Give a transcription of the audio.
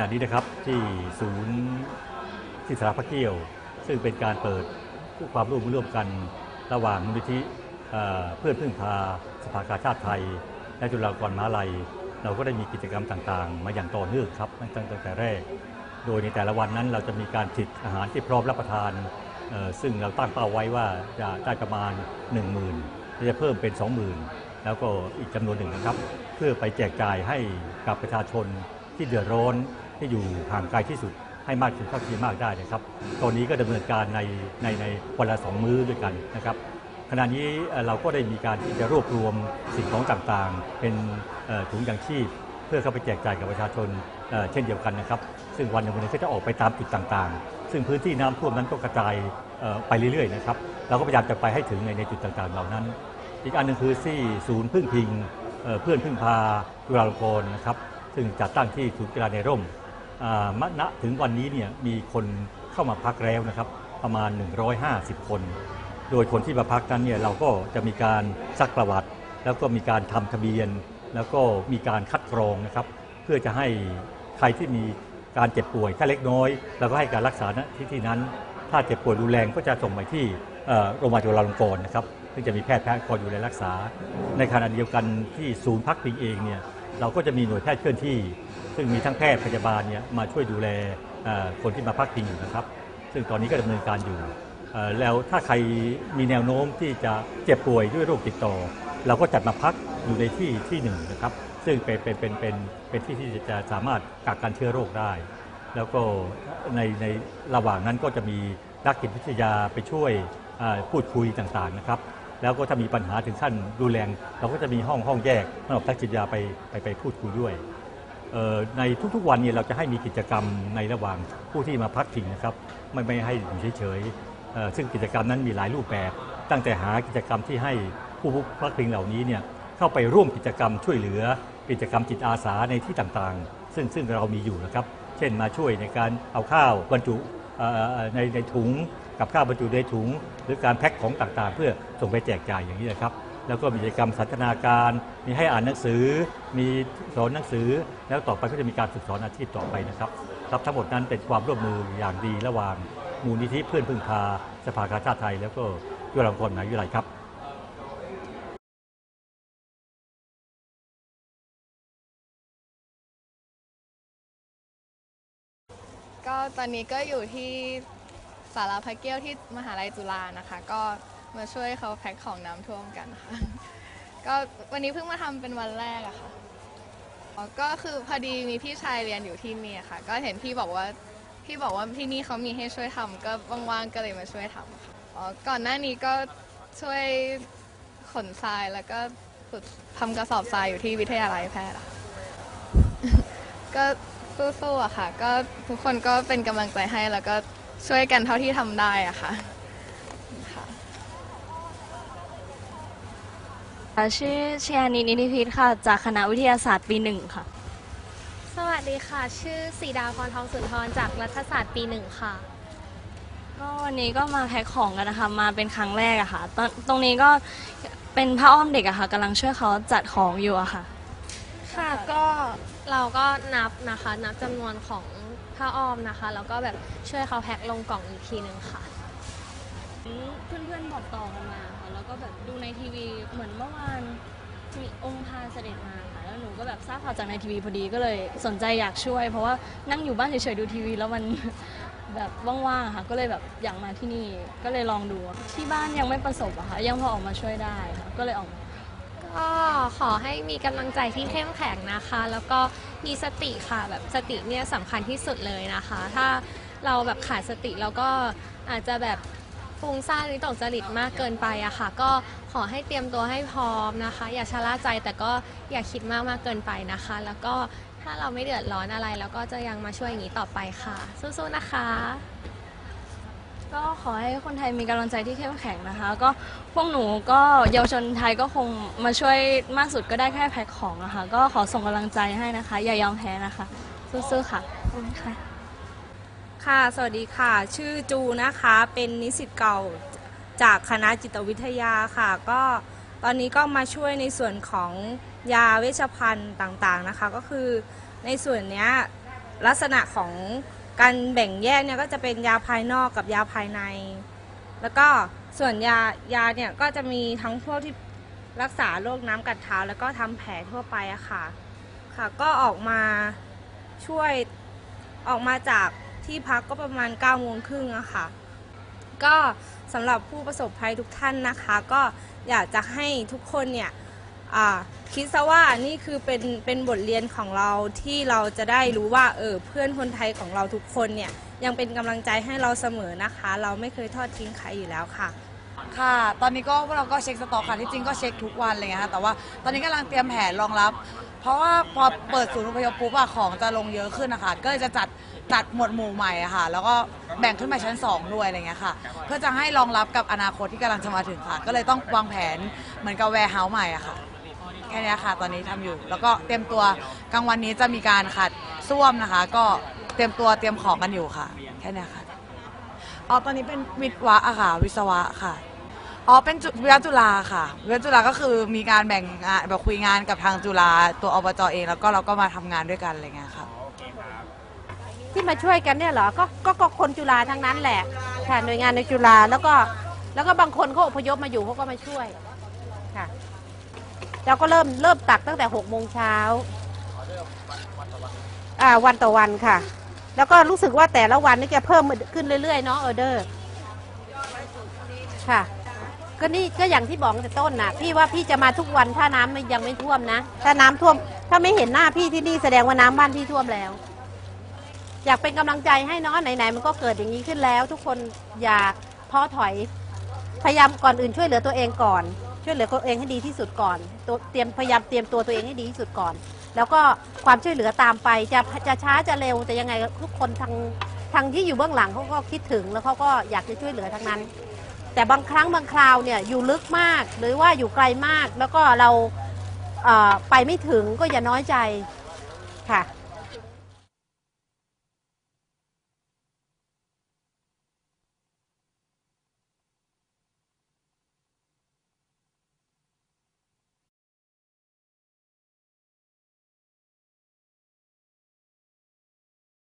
ณะนี้นะครับที่ศูนย์ที่สาพักเกี่ยว ซึ่งเป็นการเปิดความร่วมมือร่วมกันระหว่างมูลนิธิเอ่อเพื่อนพึ่งพาสภากาชาติไทย และจุฬาลงกรณ์มหาลัย เราก็ได้มีกิจกรรมต่างๆ มาอย่างต่อเนื่องครับตั้งแต่แรก โดยในแต่ละวันนั้นเราจะมีการผลิตอาหารที่พร้อมรับประทาน ซึ่งเราตั้งเป้าไว้ว่าจะได้ประมาณ 1 0,000จะเพิ่มเป็น 20,000 แล้วก็อีกจำนวนหนึ่งนะครับ เพื่อไปแจกจ่ายให้กับประชาชนที่เดือดร้อน ที่อยู่ห่างไกลที่สุดให้มากถึงเท่าที่มากได้นะครับ ตอนนี้ก็ดำเนินการในในในวันละสองมื้อด้วยกันนะครับขณะนี้เราก็ได้มีการที่จะรวบรวมสิ่งของต่างๆ เป็นถุงยางชีพ เพื่อเข้าไปแจกจ่ายกับประชาชนเช่นเดียวกันนะครับ ซึ่งวันหนึ่งวันนึงก็จะออกไปตามจุดต่างๆ ซึ่งพื้นที่น้ำท่วมนั้นก็กระจายไปเรื่อยๆนะครับเราก็พยายามจะไปให้ถึงในในจุดต่างๆเหล่านั้น อีกอันหนึงคือที่ศูนย์พึ่งพิงเพื่อนพึ่งพาจุฬาลงกรณ์นะครับซึ่งจัดตั้งที่ศูนย์กีฬาในร่ม มณถึงวันนี้เนี่ยมีคนเข้ามาพักแล้วนะครับประมาณ 150 คน โดยคนที่มาพักนั้นเนี่ยเราก็จะมีการซักประวัติ แล้วก็มีการทำทะเบียน แล้วก็มีการคัดกรองนะครับ เพื่อจะให้ใครที่มีการเจ็บป่วยแค่เล็กน้อยเราก็ให้การรักษาณที่ที่นั้น ถ้าเจ็บป่วยรุนแรงก็จะส่งไปที่โรงพยาบาลจุฬาลงกรณ์นะครับซึ่งจะมีแพทย์แพทย์คอยดูแลรักษา ในขณะเดียวกันที่ศูนย์พักพิงเองเนี่ยเราก็จะมีหน่วยแพทย์เคลื่อนที่ ซึ่งมีทั้งแพทย์พยาบาลเนี่ยมาช่วยดูแลคนที่มาพักพิงอยู่นะครับ ซึ่งตอนนี้ก็ดำเนินการอยู่ แล้วถ้าใครมีแนวโน้มที่จะเจ็บป่วยด้วยโรคติดต่อ เราก็จัดมาพักอยู่ในที่ที่หนึ่งนะครับ ซึ่งเป็นเป็นเป็นเป็นเป็นที่ที่จะสามารถกักกันเชื้อโรคได้ แล้วก็ในในระหว่างนั้นก็จะมีนักจิตวิทยาไปช่วยพูดคุยต่างๆนะครับแล้วก็ถ้ามีปัญหาถึงขั้นรุนแรง เราก็จะมีห้องห้องแยกสำหรับนักจิตวิทยาไปไปไปพูดคุยด้วย ในทุกๆวันเนี่ยเราจะให้มีกิจกรรมในระหว่างผู้ที่มาพักพิงนะครับ ไม่ไม่ให้อยู่เฉยๆซึ่งกิจกรรมนั้นมีหลายรูปแบบ ตั้งแต่หากิจกรรมที่ให้ผู้พักพิงเหล่านี้เนี่ยเข้าไปร่วมกิจกรรมช่วยเหลือ กิจกรรมจิตอาสาในที่ต่างๆ ซึ่งซึ่งเรามีอยู่นะครับ เช่นมาช่วยในการเอาข้าวบรรจุในในถุงกับข้าวบรรจุในถุง หรือการแพ็คของต่างๆ เพื่อส่งไปแจกจ่ายอย่างนี้นะครับ แล้วก็มีกิจกรรมสันทนาการ มีให้อ่านหนังสือ มีสอนหนังสือ แล้วต่อไปก็จะมีการฝึกสอนอาชีพต่อไปนะครับครับทั้งหมดนั้นเป็นความร่วมมืออย่างดีระหว่างมูลนิธิเพื่อนพึ่งพาสภากาชาติไทย แล้วก็จุฬาลงกรณ์มหาวิทยาลัยครับก็ตอนนี้ก็อยู่ที่สาราพระเกี้ยวที่มหาลัยจุฬานะคะ ก็ มาช่วยเขาแพ็คของน้ำท่วมกันค่ะ ก็วันนี้เพิ่งมาทำเป็นวันแรกอะค่ะอ๋อก็คือพอดีมีพี่ชายเรียนอยู่ที่นี่ค่ะ ก็เห็นพี่บอกว่าพี่บอกว่าที่นี่เขามีให้ช่วยทำก็ว่างๆก็เลยมาช่วยทำค่ะอ๋อก่อนหน้านี้ก็ช่วยขนทรายแล้วก็ฝึกทำกระสอบทรายอยู่ที่วิทยาลัยแพทย์อะก็สู้ๆอะค่ะ ก็ทุกคนก็เป็นกำลังใจให้แล้วก็ช่วยกันเท่าที่ทำได้อะค่ะ ค่ะ ชื่อเชียานินิธิพิษค่ะ จากคณะวิทยาศาสตร์ปีหนึ่งค่ะ สวัสดีค่ะ ชื่อสีดาพรทองสุนทรจากรัฐศาสตร์ปีหนึ่งค่ะ ก็วันนี้ก็มาแพ็คของกันนะคะ มาเป็นครั้งแรกอะค่ะตอนตรงนี้ก็เป็นผ้าอ้อมเด็กอะค่ะกำลังช่วยเขาจัดของอยู่อะค่ะ ค่ะก็เราก็นับนะคะ นับจำนวนของผ้าอ้อมนะคะ แล้วก็แบบช่วยเขาแพ็คลงกล่องอีกทีหนึ่งค่ะ เพื่อนๆบอกต่อกันมาค่ะแล้วก็แบบดูในทีวีเหมือนเมื่อวานมีองค์พาเสด็จมาค่ะแล้วหนูก็แบบทราบข่าวจากในทีวีพอดีก็เลยสนใจอยากช่วย เพราะว่านั่งอยู่บ้านเฉยๆดูทีวี แล้วมัน แบบว่างๆค่ะก็เลยแบบอยากมาที่นี่ก็เลยลองดูที่บ้านยังไม่ประสบอะค่ะยังพอออกมาช่วยได้ค่ะก็เลยออกมาก็ขอให้มีกำลังใจที่เข้มแข็งนะคะ แล้วก็มีสติค่ะแบบสติเนี่ยสำคัญที่สุดเลยนะคะ ถ้าเราแบบขาดสติเราก็อาจจะแบบ ฟุ้งซ่านหรือตกจริตมากเกินไปอะค่ะ ก็ขอให้เตรียมตัวให้พร้อมนะคะ อย่าชะล่าใจแต่ก็อย่าคิดมากมากเกินไปนะคะ แล้วก็ถ้าเราไม่เดือดร้อนอะไรเราก็จะยังมาช่วยอย่างนี้ต่อไปค่ะ สู้ๆนะคะ ก็ขอให้คนไทยมีกำลังใจที่เข้มแข็งนะคะ ก็พวกหนูก็เยาวชนไทยก็คงมาช่วยมากสุดก็ได้แค่แพ็คของนะคะ ก็ขอส่งกำลังใจให้นะคะ อย่ายอมแพ้นะคะ สู้ๆค่ะขอบคุณค่ะ ค่ะ สวัสดีค่ะ ชื่อจูนะคะ เป็นนิสิตเก่าจากคณะจิตวิทยาค่ะ ก็ตอนนี้ก็มาช่วยในส่วนของยาเวชภัณฑ์ต่างๆนะคะ ก็คือในส่วนนี้ลักษณะของการแบ่งแยกเนี่ยก็จะเป็นยาภายนอกกับยาภายใน แล้วก็ส่วนยายาเนี่ยก็จะมีทั้งพวกที่รักษาโรคน้ำกัดเท้า แล้วก็ทำแผลทั่วไปอะค่ะ ค่ะ ก็ออกมาช่วยออกมาจาก ที่พักก็ประมาณ9ก้าโมงครึ่งอะค่ะ ก็สำหรับผู้ประสบภัยทุกท่านนะคะ ก็อยากจะให้ทุกคนเนี่ยคิดซะว่านี่คือเป็นเป็นบทเรียนของเราที่เราจะได้รู้ว่าเออเพื่อนคนไทยของเราทุกคนเนี่ยยังเป็นกำลังใจให้เราเสมอนะคะ เราไม่เคยทอดทิ้งใครอยู่แล้วค่ะ ค่ะ ตอนนี้ก็พวกเราก็เช็คสต็อกค่ะที่จริงก็เช็คทุกวันอะไรเงี้ยค่ะแต่ว่าตอนนี้กำลังเตรียมแผนรองรับ เพราะว่าพอเปิดศูนย์อพยพปุ๊บอะของจะลงเยอะขึ้นนะคะก็เลยจะจัดจัดหมวดหมู่ใหม่อะค่ะ แล้วก็แบ่งขึ้นไปชั้น 2 ด้วยอะไรเงี้ยค่ะ เพื่อจะให้รองรับกับอนาคตที่กำลังจะมาถึงค่ะ ก็เลยต้องวางแผนเหมือนกับแวร์เฮาส์ใหม่อะค่ะ แค่เนี้ยค่ะ ตอนนี้ทำอยู่ แล้วก็เตรียมตัวกลางวันนี้จะมีการขัดส้วมนะคะ ก็เตรียมตัวเตรียมของกันอยู่ค่ะ แค่เนี้ยค่ะอ๋อตอนนี้เป็นวิศวะอะค่ะ วิศวะค่ะ อ๋อเป็นจุวิทยาจุฬาค่ะวิทยาจุฬาก็คือมีการแบ่งงานแบบคุยงานกับทางจุฬาตัวอบจเอง แล้วก็เราก็มาทำงานด้วยกันอะไรเงี้ยค่ะ ที่มาช่วยกันเนี่ยเหรอก็ก็ก็คนจุฬาทั้งนั้นแหละค่ะหน่วยงานในจุฬาแล้วก็แล้วก็บางคนเขาอพยพมาอยู่เขาก็มาช่วยค่ะเราก็เริ่มเริ่มตักตั้งแต่หกโมงเช้าอ่าวันต่อวันค่ะ แล้วก็รู้สึกว่าแต่ละวันนี่จะเพิ่มขึ้นเรื่อยๆเนาะออเดอร์ค่ะ ก็นี่ก็อย่างที่บอกตั้งแต่ต้นน่ะพี่ว่าพี่จะมาทุกวันถ้าน้ำไม่ยังไม่ท่วมนะ ถ้าน้ำท่วม ถ้าไม่เห็นหน้าพี่ที่นี่แสดงว่าน้ำบ้านพี่ท่วมแล้ว อยากเป็นกำลังใจให้เนาะไหนๆมันก็เกิดอย่างนี้ขึ้นแล้ว ทุกคนอย่าท้อถอย พยายามก่อนอื่นช่วยเหลือตัวเองก่อน ช่วยเหลือตัวเองให้ดีที่สุดก่อนตัวเตรียมพยายามเตรียมตัวตัวเองให้ดีที่สุดก่อน แล้วก็ความช่วยเหลือตามไปจะจะช้าจะเร็วแต่ยังไงทุกคนทางทางที่อยู่เบื้องหลังเขาก็คิดถึงแล้วเขาก็อยากจะช่วยเหลือทั้งนั้น แต่บางครั้งบางคราวเนี่ยอยู่ลึกมาก หรือว่าอยู่ไกลมาก แล้วก็เราเอ่อไปไม่ถึงก็อย่าน้อยใจค่ะ